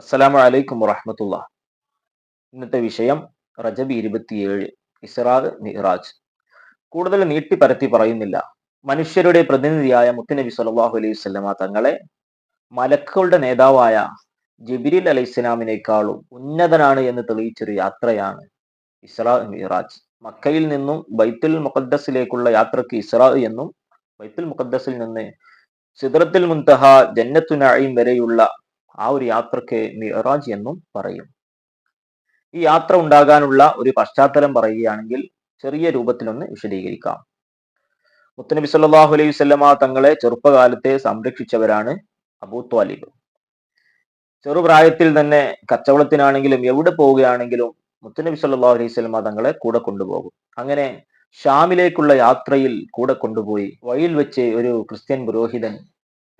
അസ്സലാമു അലൈക്കും വറഹമത്തുള്ള. ഇന്നത്തെ വിഷയം റജബ് ഇരുപത്തിയേഴ് ഇസ്രാഖ് മിഹ്റാജ് കൂടുതൽ നീട്ടി പരത്തി പറയുന്നില്ല. മനുഷ്യരുടെ പ്രതിനിധിയായ മുത്തുനബി സല്ലാഹു അലൈഹി സ്വലമ തങ്ങളെ മലക്കുകളുടെ നേതാവായ ജബിരിൽ അലൈഹി സ്വലാമിനേക്കാളും ഉന്നതനാണ് എന്ന് തെളിയിച്ചൊരു യാത്രയാണ് ഇസ്രാ മിഹ്റാജ് മക്കയിൽ നിന്നും ബൈത്തുൽ മുഖദ്ദസിലേക്കുള്ള യാത്രയ്ക്ക് ഇസ്രാ എന്നും ബൈത്തുൽ മുഖദ്ദസിൽ നിന്ന് സിദ്രത്തുൽ മുൻതഹ ജന്നത്തു നഈം വരെയുള്ള ആ ഒരു യാത്രയ്ക്ക് മിറാജ് എന്നും പറയും. ഈ യാത്ര ഉണ്ടാകാനുള്ള ഒരു പശ്ചാത്തലം പറയുകയാണെങ്കിൽ ചെറിയ രൂപത്തിലൊന്ന് വിശദീകരിക്കാം. മുത്തനബി സല്ലാഹു അലൈഹി വസല്ലമ തങ്ങളെ ചെറുപ്പകാലത്തെ സംരക്ഷിച്ചവരാണ് അബൂ ത്വാലിബ്. ചെറുപ്രായത്തിൽ തന്നെ കച്ചവടത്തിനാണെങ്കിലും എവിടെ പോവുകയാണെങ്കിലും മുത്തനബി സല്ലാഹു അലൈഹി സ്വലമ തങ്ങളെ കൂടെ കൊണ്ടുപോകും. അങ്ങനെ ഷാമിലേക്കുള്ള യാത്രയിൽ കൂടെ കൊണ്ടുപോയി വഴിയിൽ വെച്ച് ഒരു ക്രിസ്ത്യൻ പുരോഹിതൻ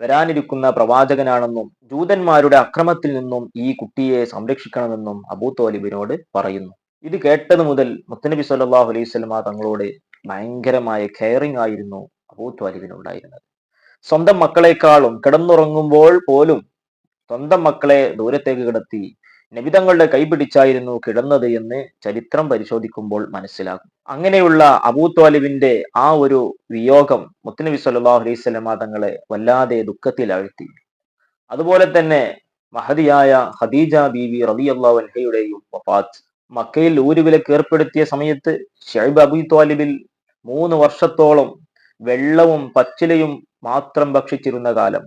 വരാനിരിക്കുന്ന പ്രവാചകനാണെന്നും ജൂതന്മാരുടെ അക്രമത്തിൽ നിന്നും ഈ കുട്ടിയെ സംരക്ഷിക്കണമെന്നും അബൂ തോലിബിനോട് പറയുന്നു. ഇത് കേട്ടത് മുതൽ മുത്തനബി സല്ലാഹു അലൈഹി തങ്ങളോട് ഭയങ്കരമായ കെയറിംഗ് ആയിരുന്നു അബൂ തോലിബിനുണ്ടായിരുന്നത്. സ്വന്തം മക്കളെക്കാളും കിടന്നുറങ്ങുമ്പോൾ പോലും സ്വന്തം മക്കളെ ദൂരത്തേക്ക് കിടത്തി നബിതങ്ങളുടെ കൈപിടിച്ചായിരുന്നു കിടന്നത് എന്ന് ചരിത്രം പരിശോധിക്കുമ്പോൾ മനസ്സിലാകും. അങ്ങനെയുള്ള അബൂത്വാലിബിന്റെ ആ ഒരു വിയോഗം മുത്തനബി സല്ലാഹു അലൈഹി സ്വലമ തങ്ങളെ വല്ലാതെ ദുഃഖത്തിലാഴ്ത്തി. അതുപോലെ തന്നെ മഹതിയായ ഖദീജ ബീവി റബി അള്ളാഹുഹയുടെയും വഫാത്ത്. മക്കയിൽ ഊരുവിലക്ക് ഏർപ്പെടുത്തിയ സമയത്ത് ഷൈബ് അബി ത്വാലിബിൽ മൂന്ന് വർഷത്തോളം വെള്ളവും പച്ചിലയും മാത്രം ഭക്ഷിച്ചിരുന്ന കാലം.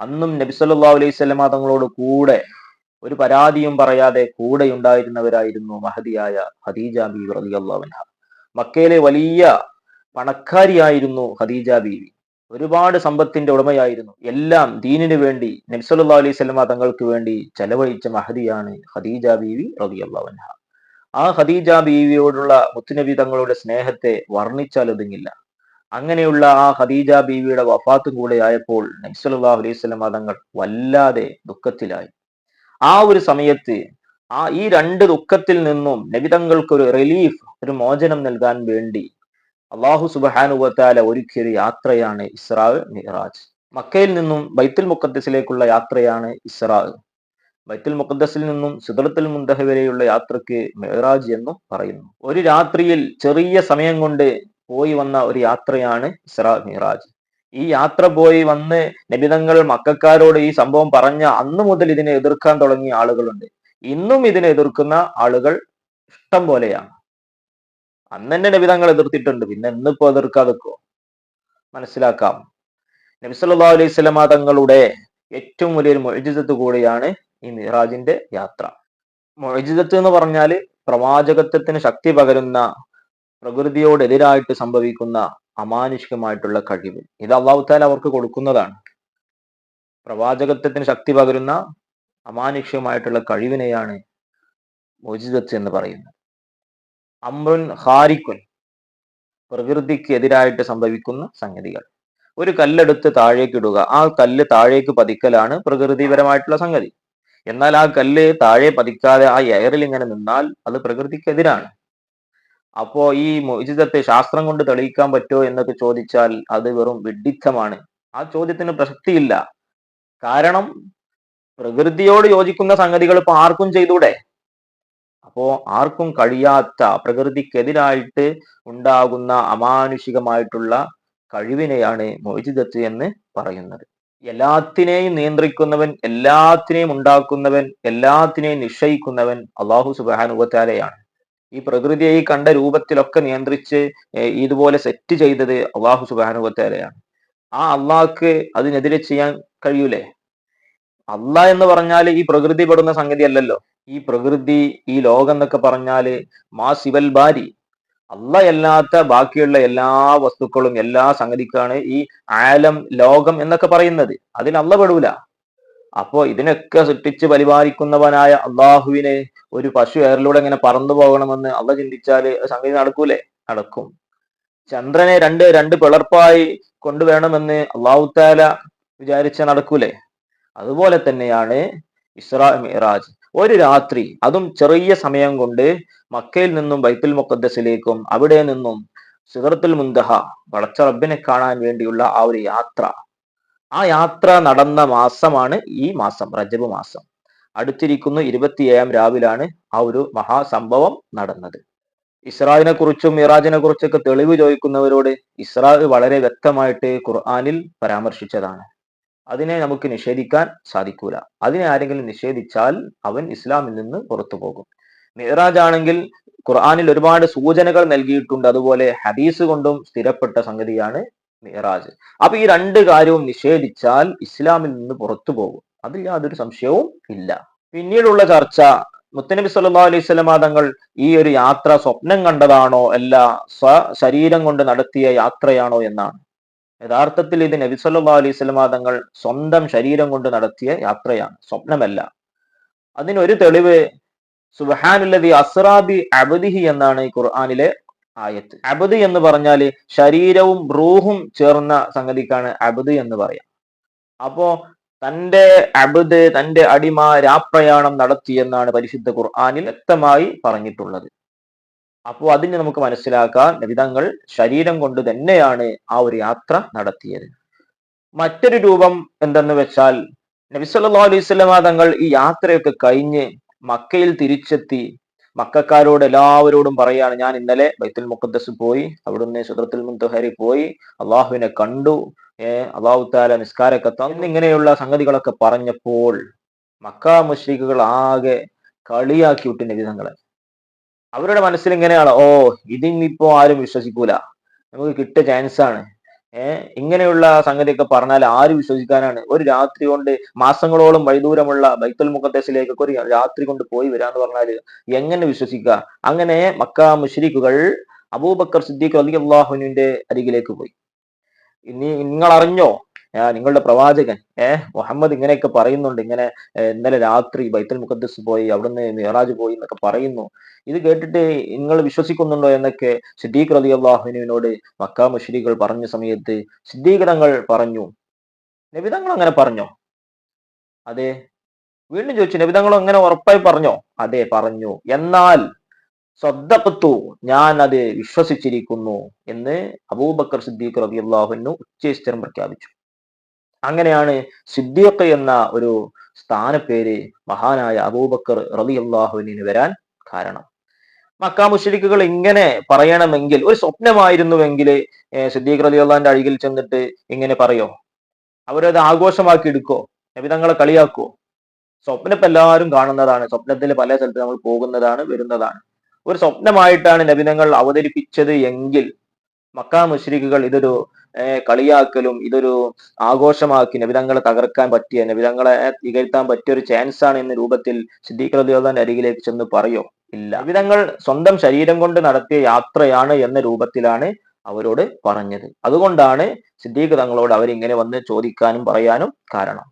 അന്നും നബിസല്ലാ അലൈഹി സ്വലമാ തങ്ങളോട് കൂടെ ഒരു പരാതിയും പറയാതെ കൂടെ ഉണ്ടായിരുന്നവരായിരുന്നു മഹദിയായ ഖദീജ ബീവി റളിയല്ലാഹുഅൻഹ മക്കയിലെ വലിയ പണക്കാരിയായിരുന്നു ഖദീജ ബീവി. ഒരുപാട് സമ്പത്തിന്റെ ഉടമയായിരുന്നു. എല്ലാം ദീനിനു വേണ്ടി നബ്സല്ലാ അലൈഹി സ്വലമ തങ്ങൾക്ക് വേണ്ടി ചെലവഴിച്ച മഹദിയാണ് ഖദീജ ബീവി റളിയല്ലാഹുഅൻഹ ആ ഖദീജ ബീവിയോടുള്ള മുത്തുനബി തങ്ങളുടെ സ്നേഹത്തെ വർണിച്ചാൽ ഒതുങ്ങില്ല. അങ്ങനെയുള്ള ആ ഖദീജ ബീവിയുടെ വഫാത്തും കൂടെ ആയപ്പോൾ നബ്സല്ലാ അലൈഹി സ്വലമ തങ്ങൾ വല്ലാതെ ദുഃഖത്തിലായി. ആ ഒരു സമയത്ത് ആ ഈ രണ്ട് ദുഃഖത്തിൽ നിന്നും നബിതങ്ങൾക്ക് ഒരു റിലീഫ് ഒരു മോചനം നൽകാൻ വേണ്ടി അള്ളാഹു സുബാനുവത്താല ഒരുക്കിയൊരു യാത്രയാണ് ഇസ്രാ മിഹ്റാജ് മക്കയിൽ നിന്നും ബൈത്തുൽ മുക്കദ്സിലേക്കുള്ള യാത്രയാണ് ഇസ്രാ. ബൈത്തുൽ മുഖദ്സിൽ നിന്നും സിദറത്തുൽ മുന്തഹ വരെയുള്ള യാത്രയ്ക്ക് മെഹ്റാജ് എന്നും പറയുന്നു. ഒരു രാത്രിയിൽ ചെറിയ സമയം കൊണ്ട് പോയി വന്ന ഒരു യാത്രയാണ് ഇസ്രാ മിഹ്റാജ് ഈ യാത്ര പോയി വന്ന് നബിതങ്ങൾ മക്കാരോട് ഈ സംഭവം പറഞ്ഞ അന്ന് മുതൽ ഇതിനെ എതിർക്കാൻ തുടങ്ങിയ ആളുകളുണ്ട്. ഇന്നും ഇതിനെ എതിർക്കുന്ന ആളുകൾ ഇഷ്ടം പോലെയാണ്. അന്ന് തന്നെ നബിതങ്ങൾ എതിർത്തിട്ടുണ്ട്. പിന്നെ ഇന്നിപ്പോ എതിർക്കാതെക്കോ മനസ്സിലാക്കാം. നബിസല്ലാ അലൈഹി സ്വലമ തങ്ങളുടെ ഏറ്റവും വലിയൊരു മൊഴിജിതത്ത് കൂടിയാണ് ഈ മിറാജിന്റെ യാത്ര. മൊഴിജിതത്ത് എന്ന് പറഞ്ഞാൽ പ്രവാചകത്വത്തിന് ശക്തി പകരുന്ന പ്രകൃതിയോടെതിരായിട്ട് സംഭവിക്കുന്ന അമാനുഷികമായിട്ടുള്ള കഴിവ്. ഇത് അള്ളാഹുത്താൽ അവർക്ക് കൊടുക്കുന്നതാണ്. പ്രവാചകത്വത്തിന് ശക്തി പകരുന്ന അമാനുഷികമായിട്ടുള്ള കഴിവിനെയാണ് മോജിദത്ത് എന്ന് പറയുന്നത്. അമ്രുൻ ഹാരിക്കുൻ പ്രകൃതിക്ക് എതിരായിട്ട് സംഭവിക്കുന്ന സംഗതികൾ. ഒരു കല്ലെടുത്ത് താഴേക്ക് ഇടുക. ആ കല്ല് താഴേക്ക് പതിക്കലാണ് പ്രകൃതിപരമായിട്ടുള്ള സംഗതി. എന്നാൽ ആ കല്ല് താഴെ പതിക്കാതെ ആ എയറിൽ ഇങ്ങനെ നിന്നാൽ അത് പ്രകൃതിക്കെതിരാണ്. അപ്പോ ഈ മോചിതത്തെ ശാസ്ത്രം കൊണ്ട് തെളിയിക്കാൻ പറ്റുമോ എന്നൊക്കെ ചോദിച്ചാൽ അത് വെറും വിഡിത്തമാണ് ആ ചോദ്യത്തിന് പ്രസക്തിയില്ല. കാരണം പ്രകൃതിയോട് യോജിക്കുന്ന സംഗതികൾ ഇപ്പൊ ആർക്കും ചെയ്തൂടെ? അപ്പോ ആർക്കും കഴിയാത്ത പ്രകൃതിക്കെതിരായിട്ട് ഉണ്ടാകുന്ന അമാനുഷികമായിട്ടുള്ള കഴിവിനെയാണ് മോചിതത്ത് എന്ന് പറയുന്നത്. എല്ലാത്തിനെയും നിയന്ത്രിക്കുന്നവൻ എല്ലാത്തിനെയും ഉണ്ടാക്കുന്നവൻ എല്ലാത്തിനെയും നിശ്ചയിക്കുന്നവൻ അള്ളാഹു സുബാനുവത്താലയാണ് ഈ പ്രകൃതിയെ ഈ കണ്ട രൂപത്തിലൊക്കെ നിയന്ത്രിച്ച് ഇതുപോലെ സെറ്റ് ചെയ്തത് അള്ളാഹു സുബാനുവത്തേലയാണ് ആ അള്ളാഹ്ക്ക് അതിനെതിരെ ചെയ്യാൻ കഴിയൂലേ? അള്ളാഹ് എന്ന് പറഞ്ഞാൽ ഈ പ്രകൃതി പെടുന്ന സംഗതി അല്ലല്ലോ ഈ പ്രകൃതി ഈ ലോകം എന്നൊക്കെ പറഞ്ഞാൽ മാ സിവൽ ബാരി. അല്ല അല്ലാത്ത ബാക്കിയുള്ള എല്ലാ വസ്തുക്കളും എല്ലാ സംഗതിക്കാണ് ഈ ആലം ലോകം എന്നൊക്കെ പറയുന്നത്. അതിൽ അല്ല പെടൂല. അപ്പോ ഇതിനൊക്കെ സൃഷ്ടിച്ച് പരിപാലിക്കുന്നവനായ അള്ളാഹുവിനെ ഒരു പശു എയറിലൂടെ ഇങ്ങനെ പറന്നു പോകണമെന്ന് അള്ള ചിന്തിച്ചാൽ സംഗതി നടക്കൂലേ? നടക്കും. ചന്ദ്രനെ രണ്ട് രണ്ട് പിളർപ്പായി കൊണ്ടുവേണമെന്ന് അള്ളാഹുത്താല വിചാരിച്ച നടക്കൂലേ? അതുപോലെ തന്നെയാണ് ഇസ്രാ മിറാജ്. ഒരു രാത്രി അതും ചെറിയ സമയം കൊണ്ട് മക്കയിൽ നിന്നും ബൈത്തുൽ മുക്കദ്സിലേക്കും അവിടെ നിന്നും സിദർത്തുൽ മുന്തഹ വളച്ച റബ്ബിനെ കാണാൻ വേണ്ടിയുള്ള ആ ഒരു യാത്ര. ആ യാത്ര നടന്ന മാസമാണ് ഈ മാസം റജബ് മാസം. അടുത്തിരിക്കുന്നു ഇരുപത്തിയേഴാം രാവിലാണ് ആ ഒരു മഹാസംഭവം നടന്നത്. ഇസ്രായിനെ കുറിച്ചും മിറാജിനെ കുറിച്ചൊക്കെ തെളിവ് ചോദിക്കുന്നവരോട് ഇസ്രാ വളരെ വ്യക്തമായിട്ട് ഖുർആാനിൽ പരാമർശിച്ചതാണ്. അതിനെ നമുക്ക് നിഷേധിക്കാൻ സാധിക്കൂല. അതിനെ ആരെങ്കിലും നിഷേധിച്ചാൽ അവൻ ഇസ്ലാമിൽ നിന്ന് പുറത്തു പോകും. മിറാജ് ആണെങ്കിൽ ഖുർആാനിൽ ഒരുപാട് സൂചനകൾ നൽകിയിട്ടുണ്ട്. അതുപോലെ ഹദീസ് കൊണ്ടും സ്ഥിരപ്പെട്ട സംഗതിയാണ് മിറാജ് അപ്പൊ ഈ രണ്ട് കാര്യവും നിഷേധിച്ചാൽ ഇസ്ലാമിൽ നിന്ന് പുറത്തു പോകും. അതിൽ യാതൊരു സംശയവും ഇല്ല. പിന്നീടുള്ള ചർച്ച മുത്തനബി സല്ലാ അലൈഹി സ്വലമ തങ്ങൾ ഈ ഒരു യാത്ര സ്വപ്നം കണ്ടതാണോ അല്ല സ്വ ശരീരം കൊണ്ട് നടത്തിയ യാത്രയാണോ എന്നാണ്. യഥാർത്ഥത്തിൽ ഇത് നബി സല്ലാ അലൈഹി സ്വലമ തങ്ങൾ സ്വന്തം ശരീരം കൊണ്ട് നടത്തിയ യാത്രയാണ്. സ്വപ്നമല്ല. അതിനൊരു തെളിവ് സുബഹാനുല്ലതി അസ്രാബി അബദിഹി എന്നാണ് ഈ ഖുർആാനിലെ ആയത്ത്. അബദ് എന്ന് പറഞ്ഞാൽ ശരീരവും റൂഹും ചേർന്ന സംഗതിക്കാണ് അബദ് എന്ന് പറയാം. അപ്പോ തന്റെ അബദ് തന്റെ അടിമ രാപ്രയാണം നടത്തിയെന്നാണ് പരിശുദ്ധ ഖുർആാനിൽ വ്യക്തമായി പറഞ്ഞിട്ടുള്ളത്. അപ്പോ അതിന് നമുക്ക് മനസ്സിലാക്കാൻ നബിതങ്ങൾ ശരീരം കൊണ്ട് തന്നെയാണ് ആ ഒരു യാത്ര നടത്തിയത്. മറ്റൊരു രൂപം എന്തെന്ന് വെച്ചാൽ നബി സല്ലാ അലൈഹി സ്വലമാ തങ്ങൾ ഈ യാത്രയൊക്കെ കഴിഞ്ഞ് മക്കയിൽ തിരിച്ചെത്തി മക്കാരോട് എല്ലാവരോടും പറയാണ് ഞാൻ ഇന്നലെ ബൈത്തുൽ മുഖദ്ദസ് പോയി അവിടുന്ന് സുദ്രത്തുൽ മുന്തഹരി പോയി അള്ളാഹുവിനെ കണ്ടു ഏർ അള്ളാഹു താല നിസ്കാരക്കത്ത എന്നിങ്ങനെയുള്ള സംഗതികളൊക്കെ പറഞ്ഞപ്പോൾ മക്ക മുഷ്രീഖുകൾ ആകെ കളിയാക്കി വിട്ടു നബിതങ്ങളെ അവരുടെ മനസ്സിൽ ഇങ്ങനെയാണ് ഓ ഇതിനിപ്പോ ആരും വിശ്വസിക്കൂല. നമുക്ക് കിട്ടിയ ചാൻസ് ആണ്. ഏർ ഇങ്ങനെയുള്ള സംഗതിയൊക്കെ പറഞ്ഞാൽ ആര് വിശ്വസിക്കാനാണ്? ഒരു രാത്രി കൊണ്ട് മാസങ്ങളോളം വൈദൂരമുള്ള ബൈത്തുൽ മുഖത്തേസിലേക്കൊക്കെ ഒരു രാത്രി കൊണ്ട് പോയി വരാന്ന് പറഞ്ഞാൽ എങ്ങനെ വിശ്വസിക്കുക? അങ്ങനെ മക്ക മുഷരിക്കുകൾ അബൂബക്കർ സിദ്ദീഖ് അലി അള്ളാഹുവിന്റെ അരികിലേക്ക് പോയി. ഇനി നിങ്ങൾ അറിഞ്ഞോ നിങ്ങളുടെ പ്രവാചകൻ ഏഹ് മുഹമ്മദ് ഇങ്ങനെയൊക്കെ പറയുന്നുണ്ട്. ഇങ്ങനെ ഇന്നലെ രാത്രി ബൈത്തുൽ മുഖദ്സ് പോയി അവിടുന്ന് മിറാജ് പോയി എന്നൊക്കെ പറയുന്നു. ഇത് കേട്ടിട്ട് നിങ്ങൾ വിശ്വസിക്കുന്നുണ്ടോ എന്നൊക്കെ സിദ്ദീഖ് റതി അള്ളാഹുവിനോട് മക്കാ മുഷരികൾ പറഞ്ഞ സമയത്ത് സിദ്ദീഖ് തങ്ങൾ പറഞ്ഞു. നബിതങ്ങൾ അങ്ങനെ പറഞ്ഞോ? അതെ. വീണ്ടും ചോദിച്ചു നബിതങ്ങൾ അങ്ങനെ ഉറപ്പായി പറഞ്ഞോ? അതെ പറഞ്ഞു. എന്നാൽ സ്വദ്ദഖത്തു ഞാൻ അത് വിശ്വസിച്ചിരിക്കുന്നു എന്ന് അബൂബക്കർ സിദ്ദീഖ് റബി അള്ളാഹുനു ഉച്ചസ്ഥിരം പ്രഖ്യാപിച്ചു. അങ്ങനെയാണ് സിദ്ദീഖ് എന്ന ഒരു സ്ഥാനപ്പേര് മഹാനായ അബൂബക്കർ റബി അള്ളാഹുവിന് വരാൻ കാരണം. മക്ക മുഷരിക്കുകൾ ഇങ്ങനെ പറയണമെങ്കിൽ ഒരു സ്വപ്നമായിരുന്നുവെങ്കിൽ സിദ്ദീഖ് റലി അള്ളാന്റെ അഴികിൽ ചെന്നിട്ട് ഇങ്ങനെ പറയോ? അവരത് ആഘോഷമാക്കി എടുക്കോ? നബിതങ്ങളെ കളിയാക്കോ? സ്വപ്നം ഇപ്പൊ എല്ലാവരും കാണുന്നതാണ്. സ്വപ്നത്തിൽ പല സ്ഥലത്ത് നമ്മൾ പോകുന്നതാണ് വരുന്നതാണ്. ഒരു സ്വപ്നമായിട്ടാണ് നബിതങ്ങൾ അവതരിപ്പിച്ചത് എങ്കിൽ മക്കാ മുശ്രിക്കുകൾ ഇതൊരു കളിയാക്കലും ഇതൊരു ആഘോഷമാക്കി നബിതങ്ങളെ തകർക്കാൻ പറ്റിയ നബിതങ്ങളെ തികഴ്ത്താൻ പറ്റിയ ഒരു ചാൻസ് ആണ് എന്ന രൂപത്തിൽ സിദ്ദീഖ് റദിയോദാന്റെ അരികിലേക്ക് ചെന്ന് പറയോ. ഇല്ല. നബിതങ്ങൾ സ്വന്തം ശരീരം കൊണ്ട് നടത്തിയ യാത്രയാണ് എന്ന രൂപത്തിലാണ് അവരോട് പറഞ്ഞത്. അതുകൊണ്ടാണ് സിദ്ദീഖ് തങ്ങളോട് അവരിങ്ങനെ വന്ന് ചോദിക്കാനും പറയാനും കാരണം.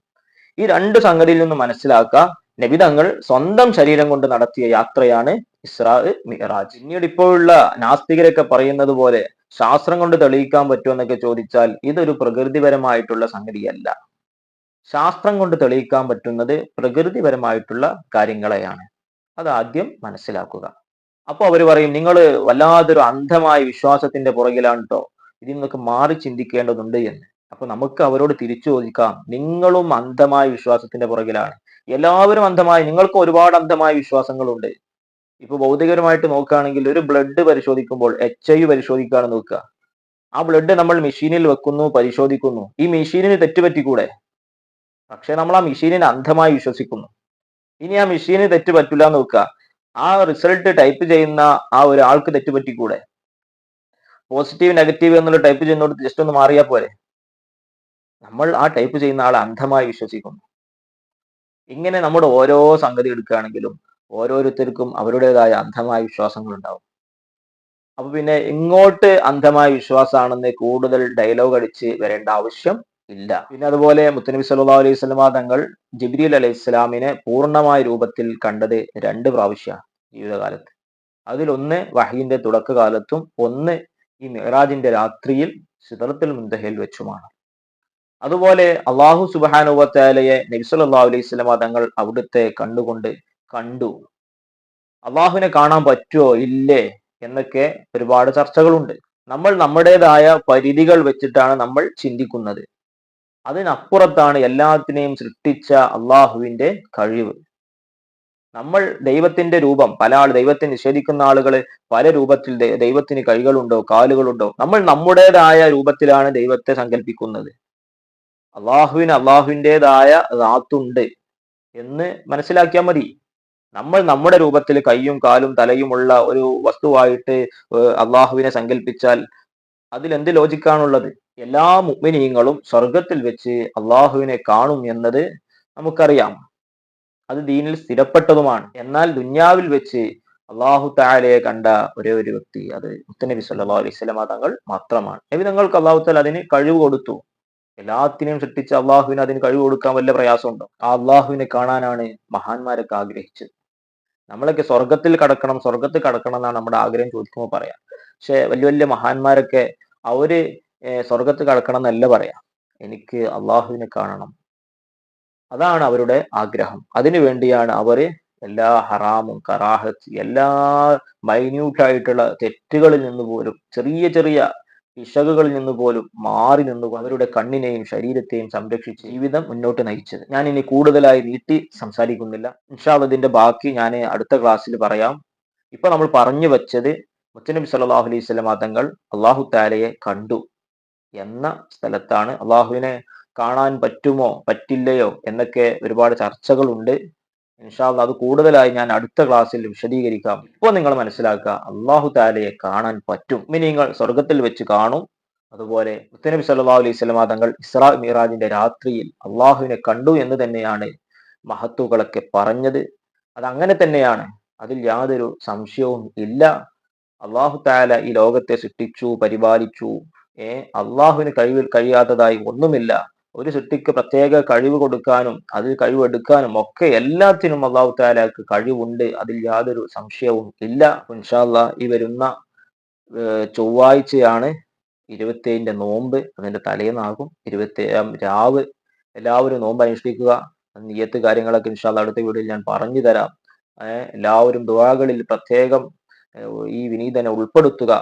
ഈ രണ്ട് സംഗതിയിൽ നിന്ന് മനസ്സിലാക്കുക നബിതങ്ങൾ സ്വന്തം ശരീരം കൊണ്ട് നടത്തിയ യാത്രയാണ് ഇസ്രാ മിഹറാജ്. പിന്നീട് ഇപ്പോഴുള്ള നാസ്തികരൊക്കെ പറയുന്നത് പോലെ ശാസ്ത്രം കൊണ്ട് തെളിയിക്കാൻ പറ്റുമോ എന്നൊക്കെ ചോദിച്ചാൽ ഇതൊരു പ്രകൃതിപരമായിട്ടുള്ള സംഗതിയല്ല. ശാസ്ത്രം കൊണ്ട് തെളിയിക്കാൻ പറ്റുന്നത് പ്രകൃതിപരമായിട്ടുള്ള കാര്യങ്ങളെയാണ്. അത് ആദ്യം മനസ്സിലാക്കുക. അപ്പോൾ അവർ പറയും നിങ്ങൾ വല്ലാതൊരു അന്ധമായ വിശ്വാസത്തിന്റെ പുറകിലാണ് കേട്ടോ ഇതിൽ നിന്നൊക്കെ മാറി ചിന്തിക്കേണ്ടതുണ്ട് എന്ന്. അപ്പൊ നമുക്ക് അവരോട് തിരിച്ചു ചോദിക്കാം നിങ്ങളും അന്ധമായ വിശ്വാസത്തിന്റെ പുറകിലാണ്. എല്ലാവരും അന്ധമായി. നിങ്ങൾക്ക് ഒരുപാട് അന്ധമായ വിശ്വാസങ്ങളുണ്ട്. ഇപ്പൊ ഭൗതികപരമായിട്ട് നോക്കുകയാണെങ്കിൽ ഒരു ബ്ലഡ് പരിശോധിക്കുമ്പോൾ എച്ച് ഐ പരിശോധിക്കുകയാണ് നോക്കുക. ആ ബ്ലഡ് നമ്മൾ മെഷീനിൽ വെക്കുന്നു പരിശോധിക്കുന്നു. ഈ മെഷീനിന് തെറ്റുപറ്റിക്കൂടെ? പക്ഷെ നമ്മൾ ആ മെഷീനിനെ അന്ധമായി വിശ്വസിക്കുന്നു. ഇനി ആ മെഷീന് തെറ്റുപറ്റില്ല എന്ന് നോക്കുക. ആ റിസൾട്ട് ടൈപ്പ് ചെയ്യുന്ന ആ ഒരാൾക്ക് തെറ്റുപറ്റിക്കൂടെ? പോസിറ്റീവ് നെഗറ്റീവ് എന്നുള്ള ടൈപ്പ് ചെയ്യുന്നോട് ജസ്റ്റ് ഒന്ന് മാറിയാൽ പോരെ? നമ്മൾ ആ ടൈപ്പ് ചെയ്യുന്ന ആളെ അന്ധമായി വിശ്വസിക്കുന്നു. ഇങ്ങനെ നമ്മുടെ ഓരോ സംഗതി എടുക്കുകയാണെങ്കിലും ഓരോരുത്തർക്കും അവരുടേതായ അന്ധമായ വിശ്വാസങ്ങൾ ഉണ്ടാവും അപ്പൊ പിന്നെ ഇങ്ങോട്ട് അന്ധമായ വിശ്വാസമാണെന്ന് കൂടുതൽ ഡയലോഗ് അടിച്ച് വരേണ്ട ആവശ്യം ഇല്ല. പിന്നെ അതുപോലെ മുത്തനബി സല്ലാ അലൈഹി സ്വലമ തങ്ങൾ ജിബ്രീൽ അലൈഹി ഇസ്ലാമിനെ പൂർണമായ രൂപത്തിൽ കണ്ടത് രണ്ട് പ്രാവശ്യ ജീവിതകാലത്ത്. അതിലൊന്ന് വഹീന്റെ തുടക്കകാലത്തും ഒന്ന് ഈ മെഹറാജിന്റെ രാത്രിയിൽ സിദറത്തുൽ മുന്തഹയിൽ വെച്ചുമാണ്. അതുപോലെ അള്ളാഹു സുബാനുവത്താലയെ നബിസല്ലാ അലൈഹി സ്വലമ തങ്ങൾ അവിടുത്തെ കണ്ടുകൊണ്ട് കണ്ടു. അള്ളാഹുവിനെ കാണാൻ പറ്റുമോ ഇല്ലേ? എന്നൊക്കെ ഒരുപാട് ചർച്ചകളുണ്ട്. നമ്മൾ നമ്മുടേതായ പരിധികൾ വെച്ചിട്ടാണ് നമ്മൾ ചിന്തിക്കുന്നത്. അതിനപ്പുറത്താണ് എല്ലാത്തിനെയും സൃഷ്ടിച്ച അള്ളാഹുവിന്റെ കഴിവ്. നമ്മൾ ദൈവത്തിന്റെ രൂപം പല ആൾ ദൈവത്തെ നിഷേധിക്കുന്ന ആളുകൾ പല രൂപത്തിൽ ദൈവത്തിന് കൈകളുണ്ടോ കാലുകളുണ്ടോ? നമ്മൾ നമ്മുടേതായ രൂപത്തിലാണ് ദൈവത്തെ സങ്കല്പിക്കുന്നത്. അള്ളാഹുവിന് അള്ളാഹുവിന്റെതായ റാത്തുണ്ട് എന്ന് മനസ്സിലാക്കിയാൽ മതി. നമ്മൾ നമ്മുടെ രൂപത്തിൽ കൈയും കാലും തലയുമുള്ള ഒരു വസ്തുവായിട്ട് അള്ളാഹുവിനെ സങ്കല്പിച്ചാൽ അതിൽ എന്ത് ലോജിക്കാണുള്ളത്? എല്ലാ മുഗ്മിനീങ്ങളും സ്വർഗത്തിൽ വെച്ച് അള്ളാഹുവിനെ കാണും എന്നത് നമുക്കറിയാം. അത് ദീനിൽ സ്ഥിരപ്പെട്ടതുമാണ്. എന്നാൽ ദുന്യാവിൽ വെച്ച് അള്ളാഹു താലയെ കണ്ട ഒരേ ഒരു വ്യക്തി അത് മുത്തനബി സല്ലാ അലൈഹി സ്വലമ തങ്ങൾ മാത്രമാണ്. നബി തങ്ങൾക്ക് അള്ളാഹു താല അതിന് കഴിവ് കൊടുത്തു. എല്ലാത്തിനെയും സൃഷ്ടിച്ച് അള്ളാഹുവിന് അതിന് കഴിവ് കൊടുക്കാൻ വല്ല പ്രയാസമുണ്ടോ? ആ അള്ളാഹുവിനെ കാണാനാണ് മഹാന്മാരൊക്കെ ആഗ്രഹിച്ചത്. നമ്മളൊക്കെ സ്വർഗത്തിൽ കടക്കണം സ്വർഗത്തിൽ കടക്കണം എന്നാണ് നമ്മുടെ ആഗ്രഹം ചോദിക്കുമ്പോൾ പറയാം. പക്ഷെ വലിയ വലിയ മഹാന്മാരൊക്കെ അവർ സ്വർഗത്തിൽ കടക്കണം എന്നല്ല പറയാം. എനിക്ക് അള്ളാഹുവിനെ കാണണം. അതാണ് അവരുടെ ആഗ്രഹം. അതിനു വേണ്ടിയാണ് അവർ എല്ലാ ഹറാമും കറാഹത്ത് എല്ലാ മൈന്യൂട്ടായിട്ടുള്ള തെറ്റുകളിൽ നിന്ന് പോലും ചെറിയ ചെറിയ പിശകുകളിൽ നിന്ന് പോലും മാറി നിന്നു അവരുടെ കണ്ണിനെയും ശരീരത്തെയും സംരക്ഷിച്ച് ജീവിതം മുന്നോട്ട് നയിച്ചത്. ഞാൻ ഇനി കൂടുതലായി നീട്ടി സംസാരിക്കുന്നില്ല. ഇൻഷാൽ ഇതിന്റെ ബാക്കി ഞാൻ അടുത്ത ക്ലാസ്സിൽ പറയാം. ഇപ്പൊ നമ്മൾ പറഞ്ഞു വെച്ചത് മുത്തനബി സല്ലാഹു അലൈഹി സ്വലം തങ്ങൾ അള്ളാഹു താലയെ കണ്ടു എന്ന സ്ഥലത്താണ്. അള്ളാഹുവിനെ കാണാൻ പറ്റുമോ പറ്റില്ലയോ എന്നൊക്കെ ഒരുപാട് ചർച്ചകളുണ്ട്. ഇൻഷാല്ല അത് കൂടുതലായി ഞാൻ അടുത്ത ക്ലാസ്സിൽ വിശദീകരിക്കാം. ഇപ്പോൾ നിങ്ങൾ മനസ്സിലാക്കുക അള്ളാഹു താലയെ കാണാൻ പറ്റും. ഇനി നിങ്ങൾ സ്വർഗത്തിൽ വെച്ച് കാണും. അതുപോലെ മുത്തനബി സല്ലാ അലൈഹി സ്വലമ തങ്ങൾ ഇസ്രാ മിറാജിന്റെ രാത്രിയിൽ അള്ളാഹുവിനെ കണ്ടു എന്ന് തന്നെയാണ് മഹത്തുക്കളൊക്കെ പറഞ്ഞത്. അതങ്ങനെ തന്നെയാണ്. അതിൽ യാതൊരു സംശയവും ഇല്ല. അള്ളാഹു താല ഈ ലോകത്തെ സൃഷ്ടിച്ചു പരിപാലിച്ചു. ഏ അള്ളാഹുവിന് കഴിവിൽ കഴിയാത്തതായി ഒന്നുമില്ല. ഒരു സൃഷ്ടിക്ക് പ്രത്യേക കഴിവ് കൊടുക്കാനും അതിൽ കഴിവെടുക്കാനും ഒക്കെ എല്ലാത്തിനും അള്ളാഹു താലാക്ക് കഴിവുണ്ട്. അതിൽ യാതൊരു സംശയവും ഇല്ല. ഇൻഷാല്ല ഈ വരുന്ന ചൊവ്വാഴ്ചയാണ് ഇരുപത്തേഴിന്റെ നോമ്പ്. അതിന്റെ തലേന്നാകും ഇരുപത്തേഴാം രാവ്. എല്ലാവരും നോമ്പ് അനുഷ്ഠിക്കുക. നീയത്ത് കാര്യങ്ങളൊക്കെ ഇൻഷാല്ല അടുത്ത വീഡിയോയിൽ ഞാൻ പറഞ്ഞു തരാം എല്ലാവരും ദുവാകളിൽ പ്രത്യേകം ഈ വിനീതനെ ഉൾപ്പെടുത്തുക.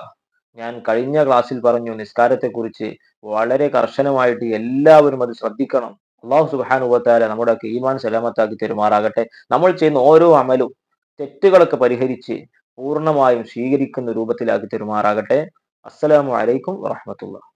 ഞാൻ കഴിഞ്ഞ ക്ലാസ്സിൽ പറഞ്ഞു നിസ്കാരത്തെക്കുറിച്ച് വളരെ കർശനമായിട്ട് എല്ലാവരും അത് ശ്രദ്ധിക്കണം. അള്ളാഹു സുബാനുഭവത്താല നമ്മുടെ ഈമാൻ സലാമത്താക്കി തെരുമാറാകട്ടെ. നമ്മൾ ചെയ്യുന്ന ഓരോ അമലും തെറ്റുകളൊക്കെ പരിഹരിച്ച് പൂർണമായും സ്വീകരിക്കുന്ന രൂപത്തിലാക്കി തെരുമാറാകട്ടെ. അസ്സലാമു അലൈക്കും വറഹമത്തുള്ള